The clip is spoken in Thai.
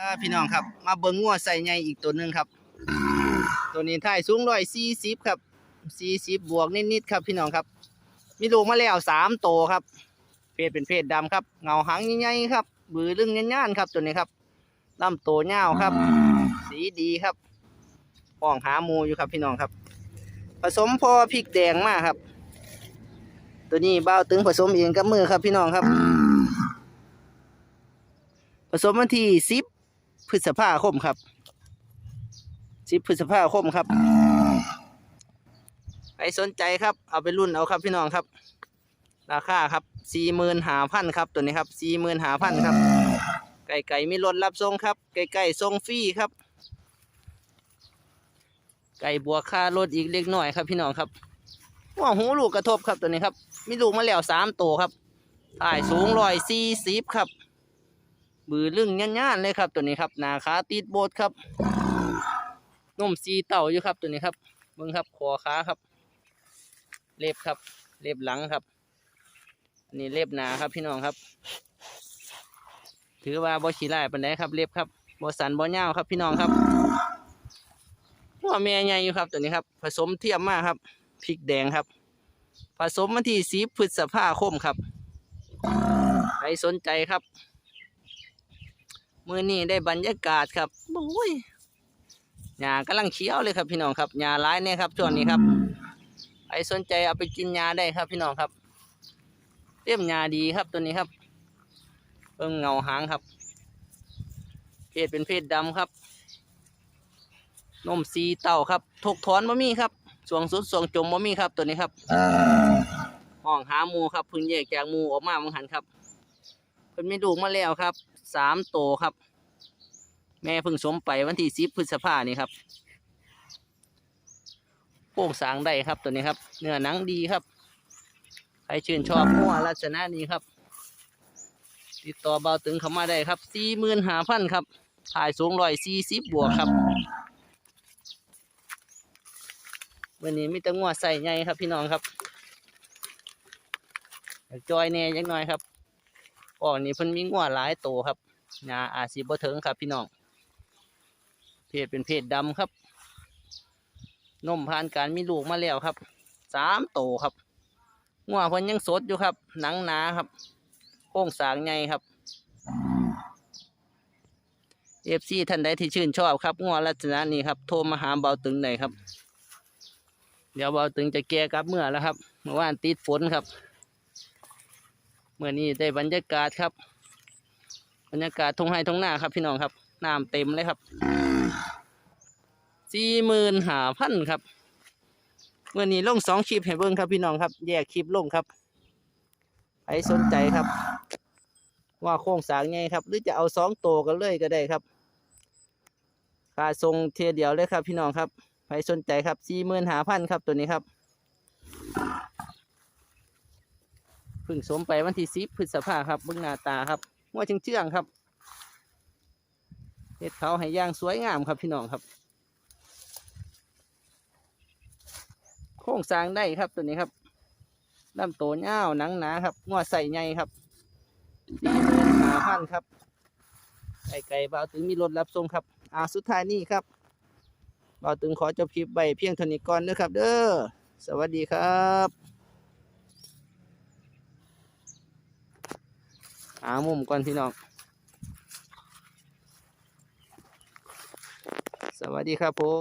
ครับพี่น้องครับ มาเบิ่งงัวใส่ใหญ่อีกตัวหนึ่งครับ ตัวนี้ถ่ายสูงร้อยสี่สิบครับสี่สิบบวกนิดๆครับพี่น้องครับ มีลูกมาแล้วสามโตวครับ เพศเป็นเพศดำครับ เงาหางใหญ่ๆครับ บือลึงย่านๆครับตัวนี้ครับลำโตเงาครับ สีดีครับห้องหาหมูอยู่ครับพี่น้องครับ ผสมพอพริกแดงมากครับ ตัวนี้เบ้าตึงผสมเองกับมือครับพี่น้องครับ ผสมวันที่สิบ พฤษภาคมครับสิบพฤษภาคมครับใครสนใจครับ เอาไปรุ่นเอาครับพี่น้องครับ ราคาครับสี่หมื่นหาพันครับตัวนี้ครับสี่หมื่นหาพันครับ ไก่ไก่มีรถรับส่งครับ ไก่ไก่ส่งฟรีครับ ไก่บัวค่ารถอีกเล็กน้อยครับพี่น้องครับหัวหูลูกกระทบครับตัวนี้ครับ มีลูกมาแล้วสามตัวครับถ่ายสูงร้อยสี่สิบครับ บือลึงย่านๆเลยครับ ตัวนี้ครับหนาขาติดโบดครับนุ่มซีเต่าอยู่ครับ ตัวนี้ครับเบิ้งครับคอขาครับ เล็บครับ เล็บหลังครับนนี้เล็บหนาครับพี่น้องครับ ถือว่าบ่ขี้ไล่ปันไดครับ เล็บครับบ่สันบ่าครับ พี่น้องครับหัวแม่ใหญ่อยู่ครับ ตัวนี้ครับ ผสมเทียมมากครับพริกแดงครับ ผสมวันที่สีพฤษภาคมครับใครสนใจครับ มื่อนี้ได้บรรยากาศครับโอ้ยหญ้ากำลังเขียวเลยครับพี่น้องครับหญ้าร้ายเนี่ยครับช่วงนี้ครับใครสนใจเอาไปกินหญ้าได้ครับพี่น้องครับเตี้ยมหญ้าดีครับตัวนี้ครับเพิ่งเงาหางครับ เพศเป็นเพศดำครับนมสีเต่าครับถกถอนมะมี่ครับสวงสุดสวงจมมะมี่ครับตัวนี้ครับห้องหาหมูครับเพึ่งแยกจากหมูออกมาเมื่อหันครับเพิ่นมีลูกมาแล้วครับ สามโตครับ แม่เพิ่งสมไปวันที่สิบพฤษภานี่ครับโป่งสางได้ครับตัวนี้ครับ เนื้อหนังดีครับ ใครชื่นชอบหัวลักษณะนี้ครับ ติดต่อเบาตึงเข้ามาได้ครับสี่หมื่นห้าพันครับถ่ายสูงร้อยสี่สิบบวกครับวันนี้มีแตังัวใส่ใหญ่ครับพี่น้องครับจอยแน่ยังน้อยครับก่อนนี้เพิ่นมีงัวหลายโตวครับ งาอาจสิบ่ถึงครับพี่น้อง เพศเป็นเพศดำครับ นมผ่านการมีลูกมาแล้วครับ สามโตครับงัวเพิ่นยังสดอยู่ครับ หนังหนาครับ โค้งสางใหญ่ครับเอฟซีท่านใดที่ชื่นชอบครับงัวลักษณะนี้ครับ โทรมาหาเบาตึงหน่อยครับ เดี๋ยวเบาตึงจะแก้กับเมื่อแล้วครับ เมื่อวานติดฝนครับ เมื่อนี้ได้บรรยากาศครับ บรรยากาศทงไห้ทงหน้าครับพี่น้องครับน้ำเต็มเลยครับสี่หมื่นหาพันครับเมื่อนี้ลงสองคลิปให้เบิ้งครับพี่น้องครับ แยกคลิปลงครับใครสนใจครับ ว่าโครงสร้างไงครับ หรือจะเอาสองโตกันเลยก็ได้ครับค่าทรงเทียเดียวเลยครับ พี่น้องครับใครสนใจครับสี่หมื่นหาพันครับตัวนี้ครับพึ่งสมไปวันที่สิบพฤษภาครับเบื้องหน้าตาครับ ว่าเชื่องๆครับเห็ดเขาให้ย่างสวยงามครับพี่น้องครับ โค้งสร้างได้ครับตัวนี้ครับลำโตเง่าหนังหนาครับงวใส่ใหญ่ครับสี่หมื่นห้าพันครับไก่ไก่เบาตึงมีรถรับส่งครับ อ่าสุดท้ายนี่ครับเบาตึงขอจบคลิปไปเพียงเท่านี้ก่อนนะครับ เด้อสวัสดีครับ หามุมก่อนพี่น้อง สวัสดีครับผม